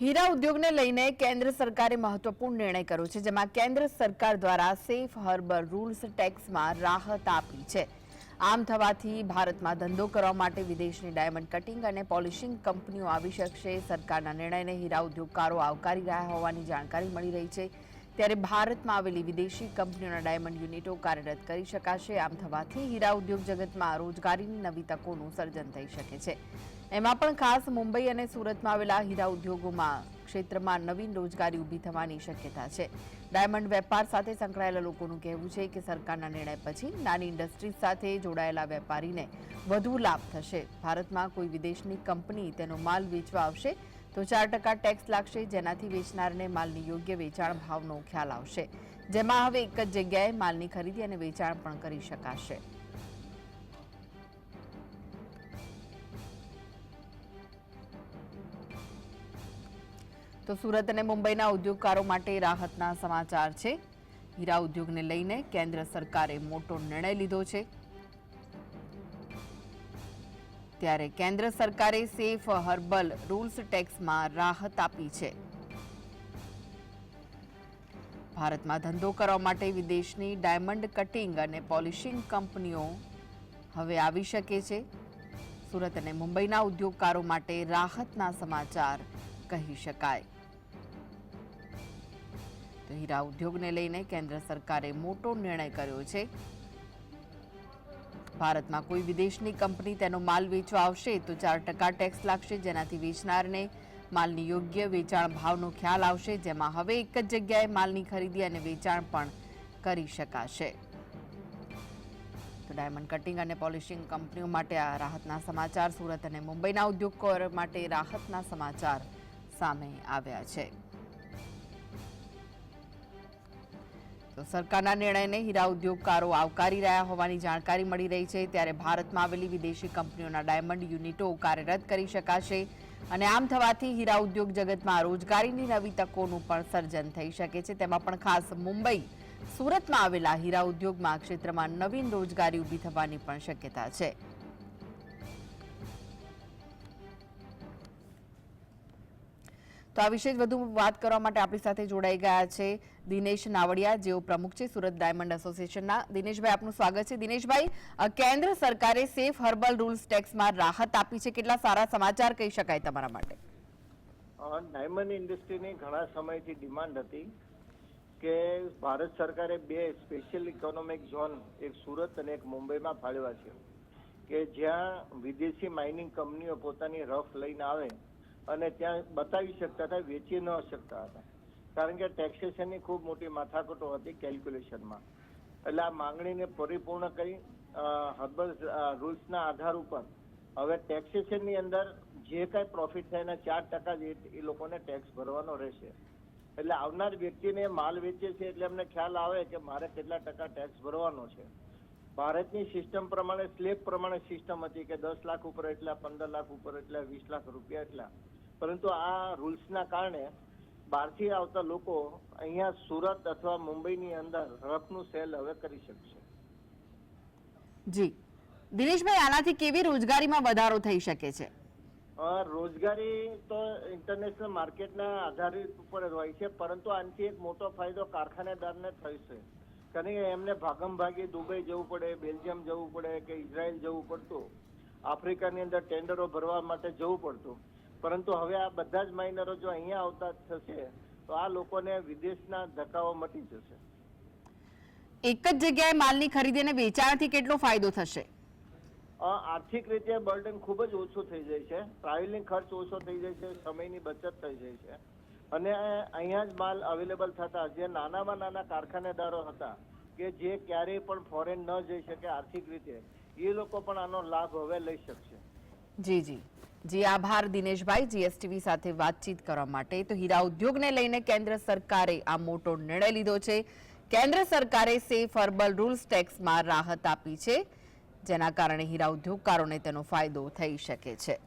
હીરા ઉદ્યોગને લઈને કેન્દ્ર સરકારે મહત્વપૂર્ણ નિર્ણય કર્યો છે, જેમાં કેન્દ્ર સરકાર દ્વારા સેફ હર્બર રૂલ્સ ટેક્સમાં રાહત આપી છે. આમ થવાથી ભારતમાં ધંધો કરવા માટે વિદેશની ડાયમંડ કટિંગ અને પોલિશિંગ કંપનીઓ આવી શકશે. સરકારના નિર્ણયને હીરા ઉદ્યોગકારો આવકારી રહ્યા હોવાની જાણકારી મળી રહી છે. ત્યારે ભારતમાં આવેલી વિદેશી કંપનીઓના ડાયમંડ યુનિટો કાર્યરત કરી શકાશે. આમ થવાથી હીરા ઉદ્યોગ જગતમાં રોજગારીની નવી તકોનું સર્જન થઈ શકે છે. એમાં પણ ખાસ મુંબઈ અને સુરતમાં આવેલા હીરા ઉદ્યોગોમાં ક્ષેત્રમાં નવીન રોજગારી ઊભી થવાની શક્યતા છે. ડાયમંડ વેપાર સાથે સંકળાયેલા લોકોનું કહેવું છે કે સરકારના નિર્ણય પછી નાની ઇન્ડસ્ટ્રીઝ સાથે જોડાયેલા વેપારીને વધુ લાભ થશે. ભારતમાં કોઈ વિદેશની કંપની તેનો માલ વેચવા આવશે તો ચાર ટકા ટેક્સ લાગશે, જેનાથી વેચનારને માલની યોગ્ય વેચાણ ભાવનો ખ્યાલ આવશે. જેમાં હવે એક જ જગ્યાએ માલની ખરીદી અને વેચાણ પણ કરી શકાશે. તો સુરત અને મુંબઈના ઉદ્યોગકારો માટે રાહતના સમાચાર છે. હીરા ઉદ્યોગને લઈને કેન્દ્ર સરકારે મોટો નિર્ણય લીધો છે. ત્યારે કેન્દ્ર સરકારે સેફ હર્બલ રૂલ્સ ટેક્સમાં રાહત આપી છે. ભારતમાં ધંધો કરવા માટે વિદેશની ડાયમંડ કટિંગ અને પોલિશિંગ કંપનીઓ હવે આવી શકે છે. સુરત અને મુંબઈના ઉદ્યોગકારો માટે રાહતના સમાચાર કહી શકાય. તો હીરા ઉદ્યોગને લઈને કેન્દ્ર સરકારે મોટો નિર્ણય કર્યો છે. ભારતમાં કોઈ વિદેશની કંપની તેનો માલ વેચવા આવશે તો ચાર ટકા ટેક્સ લાગશે, જેનાથી વેચનારને માલની યોગ્ય વેચાણ ભાવનો ખ્યાલ આવશે, જેમાં હવે એક જ જગ્યાએ માલની ખરીદી અને વેચાણ પણ કરી શકાશે. તો ડાયમંડ કટિંગ અને પોલિશિંગ કંપનીઓ માટે આ રાહતના સમાચાર, સુરત અને મુંબઈના ઉદ્યોગકારો માટે રાહતના સમાચાર સામે આવ્યા છે. સરકારના નિર્ણયને હીરા ઉદ્યોગકારો આવકારી રહ્યા હોવાની જાણકારી મળી રહી છે. ત્યારે ભારતમાં આવેલી વિદેશી કંપનીઓના ડાયમંડ યુનિટો કાર્યરત કરી શકાશે અને આમ થવાથી હીરા ઉદ્યોગ જગતમાં રોજગારીની નવી તકોનું પણ સર્જન થઈ શકે છે. તેમાં પણ ખાસ મુંબઈ, સુરતમાં આવેલા હીરા ઉદ્યોગમાં ક્ષેત્રમાં નવીન રોજગારી ઊભી થવાની પણ શક્યતા છે. તો આ વિશે વધુ વાત કરવા માટે આપણી સાથે જોડાઈ ગયા છે દિનેશ નાવડિયા, જેઓ પ્રમુખ છે સુરત ડાયમંડ એસોસિએશનના. દિનેશભાઈ, આપનું સ્વાગત છે. દિનેશભાઈ કેન્દ્ર સરકારે સેફ હર્બલ રૂલ્સ ટેક્સમાં રાહત આપી છે. કેટલા સારા સમાચાર કહી શકાય તમારા માટે? ડાયમંડ ઇન્ડસ્ટ્રીની ઘણા સમયથી ડિમાન્ડ હતી કે ભારત સરકારે બે સ્પેશિયલ ઇકોનોમિક ઝોન, એક સુરત અને એક મુંબઈમાં ફાળવ્યા છે. કે જ્યાં વિદેશી માઇનિંગ કંપનીઓ પોતાની રફ લઈને આવે અને ત્યાં બતાવી શકતા હતા, વેચી ન શકતા હતા. કારણ કે ટેક્સેશનની ખૂબ મોટી માથાકૂટો હતી કેલ્ક્યુલેશનમાં એટલે આ માંગણીને પરિપૂર્ણ કરી હર્બલ રૂલ્સના આધાર ઉપર હવે ટેક્સેશનની અંદર જે કાંઈ પ્રોફિટ થાય એના ચાર ટકા એ- લોકોને ટેક્સ ભરવાનો રહેશે. એટલે આવનાર વ્યક્તિને માલ વેચે છે એટલે એમને ખ્યાલ આવે કે મારે કેટલા ટકા ટેક્સ ભરવાનો છે. ભારતની સિસ્ટમ પ્રમાણે સ્લેબ પ્રમાણે સિસ્ટમ હતી કે દસ લાખ ઉપર એટલા, પંદર લાખ ઉપર એટલા, વીસ લાખ રૂપિયા એટલા. પરંતુ આ રૂલ્સના કારણે બહારથી આવતા લોકો અહીંયા સુરત અથવા મુંબઈની અંદર રફનું સેલ હવે કરી શકશે. જી. દિનેશભાઈ આનાથી કેવી રોજગારીમાં વધારો થઈ શકે છે? રોજગારી તો ઇન્ટરનેશનલ માર્કેટના આધારિત ઉપર હોય છે પરંતુ આનાથી એક મોટો ફાયદો કારખાનેદારને થશે કારણ કે એમને ભાગમ ભાગી દુબઈ જવું પડે બેલ્જિયમ જવું પડે કે ઇઝરાયલ જવું પડતું આફ્રિકાની અંદર ટેન્ડરો ભરવા માટે જવું પડતું. પરંતુ હવે આ બધા જ માઇનરો જો અહીંયા આવતા થશે તો આ લોકોને વિદેશના ધક્કાઓ મટી જશે. એક જ જગ્યાએ માલની ખરીદી અને વેચાણથી કેટલો ફાયદો થશે? આર્થિક રીતે બર્ડન ખૂબ જ ઓછું થઈ જાય છે. ટ્રાવેલિંગ ખર્ચ ઓછો થઈ જાય છે સમયની બચત થઈ જાય છે. અને અહીંયા જ માલ અવેલેબલ થતા જે નાનામાં નાના કારખાનેદારો હતા કે જે ક્યારેય પણ ફોરેન ન જઈ શકે આર્થિક રીતે એ લોકો પણ આનો લાભ હવે લઈ શકશે. જી જી. જી, આભાર દિનેશભાઈ જીએસટીવી સાથે વાતચીત કરવા માટે. તો હીરા ઉદ્યોગને લઈને કેન્દ્ર સરકારે આ મોટો નિર્ણય લીધો છે. કેન્દ્ર સરકારે સેફ હર્બલ રૂલ્સ ટેક્સમાં રાહત આપી છે, જેના કારણે હીરા ઉદ્યોગકારોને તેનો ફાયદો થઈ શકે છે.